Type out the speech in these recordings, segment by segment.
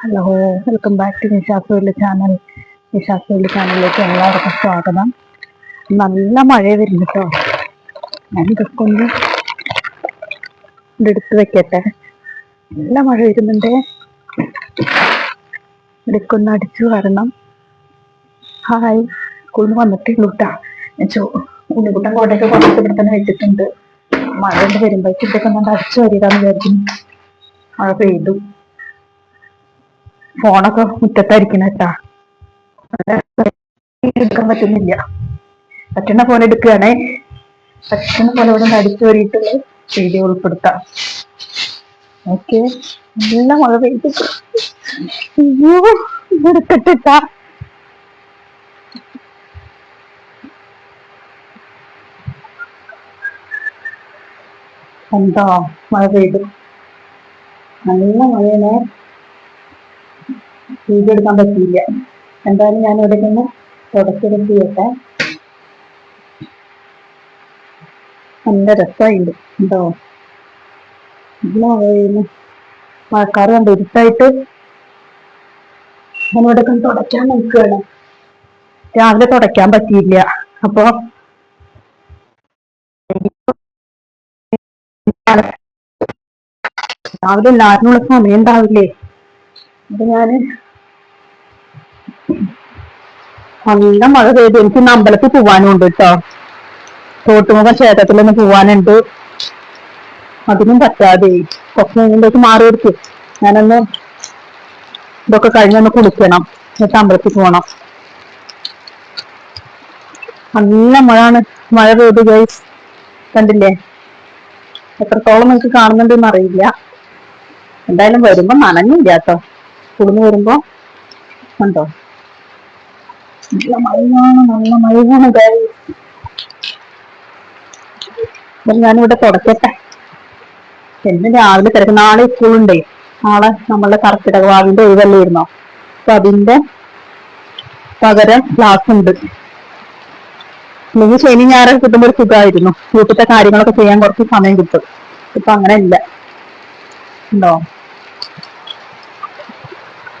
Hello welcome back to Nisha's world channel Nisha's world ചാനലിലേക്ക് എല്ലാവർക്കും സ്വാഗതം. നല്ല മഴ വരുന്നു കേട്ടോ ഞാൻ ഇതൊക്കെ എടുത്ത് വെക്കട്ടെ. നല്ല മഴ വരുന്നുണ്ട്. ഇടയ്ക്ക് ഒന്ന് അടിച്ചു വരണം. ഹായ് സ്കൂളിൽ നിന്ന് വന്നിട്ടേ ഉള്ളൂ ഉണ്ണിക്കുട്ടൻ കുറച്ച് ഇവിടെ തന്നെ വെച്ചിട്ടുണ്ട്. മഴ കൊണ്ട് വരുമ്പോഴേക്കും ഇതൊക്കെ ഒന്ന് അടിച്ചു വരികയെന്ന് വിചാരിക്കുന്നു. മഴ പെയ്തു. ഫോണൊക്കെ മുറ്റത്തായിരിക്കണ കേട്ടാ പറ്റുന്നില്ല. പറ്റുന്ന പോലെ എടുക്കുകയാണേ. പറ്റുന്ന പോലെ ഇവിടെ അടിച്ചു കയറിയിട്ടുള്ള വീഡിയോ ഉൾപ്പെടുത്താം. ഓക്കെ നല്ല മഴ പെയ്തു എന്താ മഴ പെയ്തു? നല്ല മഴയാണ്. വീഡിയോ പറ്റിയില്ല. എന്തായാലും ഞാൻ ഇവിടെ നിന്ന് തുടച്ചെടുത്ത് ചെയ്യട്ടെ നല്ല രസമുണ്ട് എന്തോ മഴക്കാറ് കണ്ട് ഇരുട്ടായിട്ട് ഇവിടെ നിന്ന് തുടയ്ക്കാൻ നോക്കുകയാണ് രാവിലെ തുടയ്ക്കാൻ പറ്റിയില്ല. അപ്പൊ രാവിലെ എല്ലാവരിനുള്ള സമയം ഉണ്ടാവില്ലേ? അപ്പൊ ഞാൻ നല്ല മഴ പെയ്ത്. എനിക്ക് ഇന്ന് അമ്പലത്തിൽ പോവാനും ഉണ്ട് കേട്ടോ തോട്ടുമുഖം ക്ഷേത്രത്തിലൊന്ന് പോവാനുണ്ട്. അതിനും പറ്റാതെ. കുറച്ച് മുമ്പിലേക്ക് മാറി കൊടുത്തു ഞാനൊന്ന് ഇതൊക്കെ കഴിഞ്ഞൊന്ന് കുളിക്കണം. എന്നിട്ട് അമ്പലത്തിൽ പോകണം നല്ല മഴയാണ്. മഴ പെയ്തു ഗൈസ് കണ്ടില്ലേ? എത്രത്തോളം നിങ്ങൾക്ക് കാണുന്നുണ്ടെന്ന് അറിയില്ല. എന്തായാലും വരുമ്പോ നനഞ്ഞില്ല കേട്ടോ കുളിന്ന് വരുമ്പോ കണ്ടോ നല്ല മഴയാണ് നല്ല മഴയാണ് ഞാനിവിടെ തുടക്കട്ടെ. എന്നെ രാവിലെ തിരക്ക്. നാളെ സ്കൂളുണ്ടേ നാളെ നമ്മളുടെ കർക്കിടക വാവിന്റെ ഒഴിവല്ലായിരുന്നോ? അപ്പൊ അതിന്റെ പകരം ക്ലാസ് ഉണ്ട്. അല്ലെങ്കിൽ ശനി ഞായർ കിട്ടുമ്പോൾ ഒരു സുഖമായിരുന്നു. വീട്ടിലത്തെ കാര്യങ്ങളൊക്കെ ചെയ്യാൻ കുറച്ച് സമയം കിട്ടും. ഇപ്പൊ അങ്ങനെ ഇല്ല ഉണ്ടോ?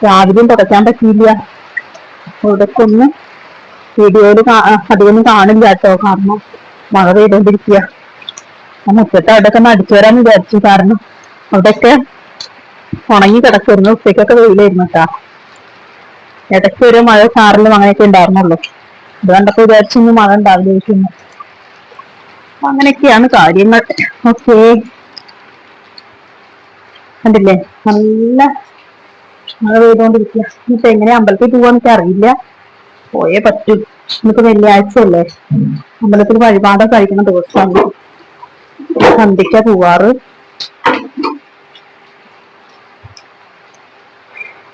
രാവിലെയും തുടയ്ക്കാൻ പറ്റിയില്ല. ഇവിടൊക്കെ ഒന്ന് വീഡിയോയിൽ അധികമൊന്നും കാണില്ല കേട്ടോ കാരണം മഴ പെയ്തോണ്ടിരിക്കുക മുറ്റത്ത് അവിടെയൊക്കെ അടിച്ചു വരാൻ വിചാരിച്ചു. കാരണം അവിടെയൊക്കെ ഉണങ്ങി കിടക്കുമായിരുന്നു ഉച്ചയ്ക്കൊക്കെ വെയിലായിരുന്നു കേട്ടാ ഇടയ്ക്ക് ഒരു മഴ ചാറിലും അങ്ങനെയൊക്കെ ഉണ്ടായിരുന്നുള്ളൂ. ഇത് കണ്ടപ്പോ വിചാരിച്ചു ഇന്ന് മഴ ഉണ്ടാവില്ലായിരിക്കുന്നു. അങ്ങനെയൊക്കെയാണ് കാര്യങ്ങൾ. ഓക്കേ. കണ്ടില്ലേ? നല്ല മഴ പെയ്തോണ്ടിരിക്കുക ഇനിയിപ്പോ എങ്ങനെ അമ്പലത്തിൽ പോവാന്ന് എനിക്ക് അറിയില്ല. പോയേ പറ്റൂ. ഇന്നിപ്പോ വെള്ളിയാഴ്ച അല്ലേ അമ്പലത്തിൽ വഴിപാടൊക്കെ കഴിക്കുന്ന ദിവസമാണ് സന്ധ്യക്ക പോവാറ്.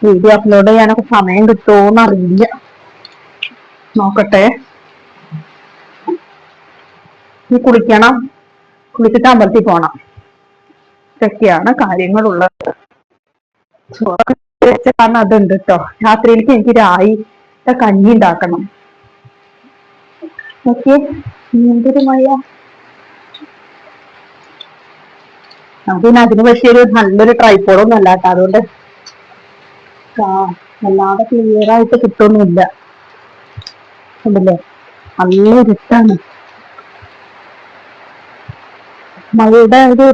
വീഡിയോ അപ്ലോഡ് ചെയ്യാനൊക്കെ സമയം കിട്ടുമോന്ന് അറിയില്ല. നോക്കട്ടെ. നീ കുളിക്കണം. കുളിച്ചിട്ട് അമ്പലത്തിൽ പോണം. ഇതൊക്കെയാണ് കാര്യങ്ങളുള്ളത്. ചോറൊക്കെ വെച്ച കാരണം അതുണ്ട് കേട്ടോ രാത്രിയിലേക്ക് എനിക്ക് രായി കഞ്ഞി ഉണ്ടാക്കണം. ഓക്കെ എന്തൊരു പിന്നെ അതിന് പറ്റിയൊരു നല്ലൊരു ട്രൈപ്പോഡൊന്നും അല്ല കേട്ടോ അതുകൊണ്ട് വല്ലാതെ ക്ലിയർ ആയിട്ട് കിട്ടൊന്നുമില്ല ഉണ്ടല്ലേ? നല്ല ഇരുട്ടാണ്. മഴയുടെ ഒരു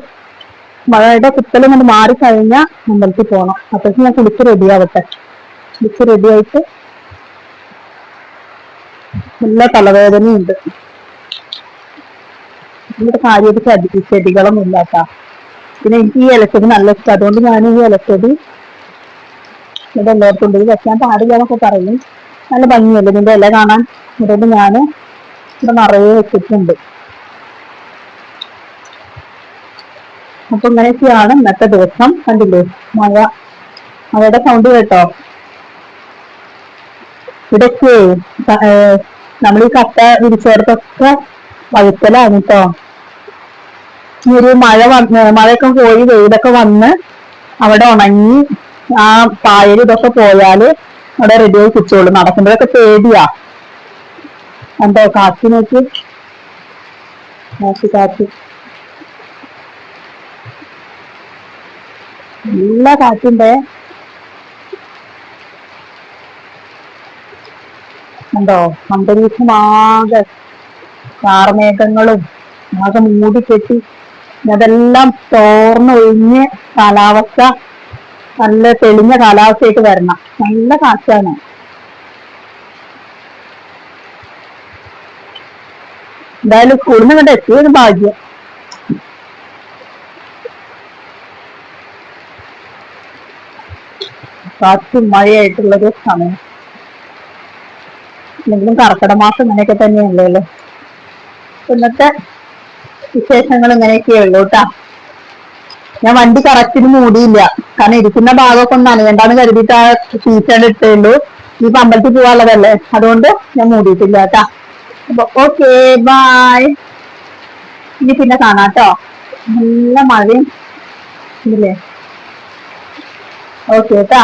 മഴയുടെ കുത്തലും കൊണ്ട് മാറി കഴിഞ്ഞാൽ അമ്പലത്തിൽ പോകണം അപ്പോഴേക്കും ഞാൻ കുളിച്ച് റെഡി ആവട്ടെ. കുളിച്ച് റെഡി ആയിട്ട് നല്ല തലവേദനയുണ്ട് ഇവിടെ കാര്യമായിട്ട് ചതി ചെടികളൊന്നും ഇല്ലാത്ത പിന്നെ എനിക്ക് ഈ ഇലച്ചെടി നല്ല ഇഷ്ടം. അതുകൊണ്ട് ഞാൻ ഈ ഇലച്ചെടി ഇവിടെ ഉണ്ട്. ഇത് വെക്കാൻ പാടില്ല എന്നൊക്കെ പറയും. നല്ല ഭംഗിയല്ലേ? ഇതിന്റെ ഇല കാണാൻ? അതുകൊണ്ട് ഞാൻ ഇവിടെ നിറയെ വെച്ചിട്ടുണ്ട്. അപ്പൊ ഇങ്ങനെയൊക്കെയാണ് ഇന്നത്തെ ദിവസം. കണ്ടില്ലേ? മഴ. മഴയുടെ സൗണ്ട് കേട്ടോ? ഇവിടെയൊക്കെ നമ്മൾ ഈ കട്ട വിരിച്ചോടത്തൊക്കെ വഴുത്തലാണ് കേട്ടോ ഈ ഒരു മഴ വന്ന് മഴയൊക്കെ പോയി വെയിലൊക്കെ വന്ന് അവിടെ ഉണങ്ങി ആ പായൽ ഇതൊക്കെ പോയാൽ അവിടെ റെഡിയായി കിട്ടുള്ളൂ നടക്കുമ്പോഴൊക്കെ പേടിയാ. എന്തോ കാച്ചി നോക്കി. നോക്കി കാച്ചി നല്ല കാറ്റുണ്ട്. ഉണ്ടോ അന്തരീക്ഷമാകെ കാർമേഘങ്ങളും ആകെ മൂടിക്കെട്ടി. അതെല്ലാം തോർന്നൊഴിഞ്ഞ് കാലാവസ്ഥ നല്ല തെളിഞ്ഞ കാലാവസ്ഥയായിട്ട് വരണം. നല്ല കാറ്റാണ്. എന്തായാലും സ്കൂളിൽ നിന്ന് കണ്ട് എത്തിയത് ഭാഗ്യം. കാറ്റും മഴയായിട്ടുള്ളൊരു സമയം. എന്തെങ്കിലും കർക്കിടക മാസം ഇങ്ങനെയൊക്കെ തന്നെയല്ലേ ഇന്നത്തെ വിശേഷങ്ങൾ ഇങ്ങനെയൊക്കെ ഉള്ളൂ കേട്ടാ. ഞാൻ വണ്ടി കറക്റ്റിന് മൂടിയില്ല. കാരണം ഇരിക്കുന്ന ഭാഗമൊക്കെ ഒന്ന് നനയണ്ടാന്ന് കരുതിയിട്ട് ആ ഷീറ്റാണ് ഇട്ടുള്ളൂ ഈ അമ്പലത്തിൽ പോവാനുള്ളതല്ലേ അതുകൊണ്ട് ഞാൻ മൂടിയിട്ടില്ല കേട്ടാ. അപ്പൊ ഓക്കെ ബായ് ഇനി പിന്നെ കാണാട്ടോ നല്ല മഴയും ഇല്ലേ? ഓക്കെ കേട്ടാ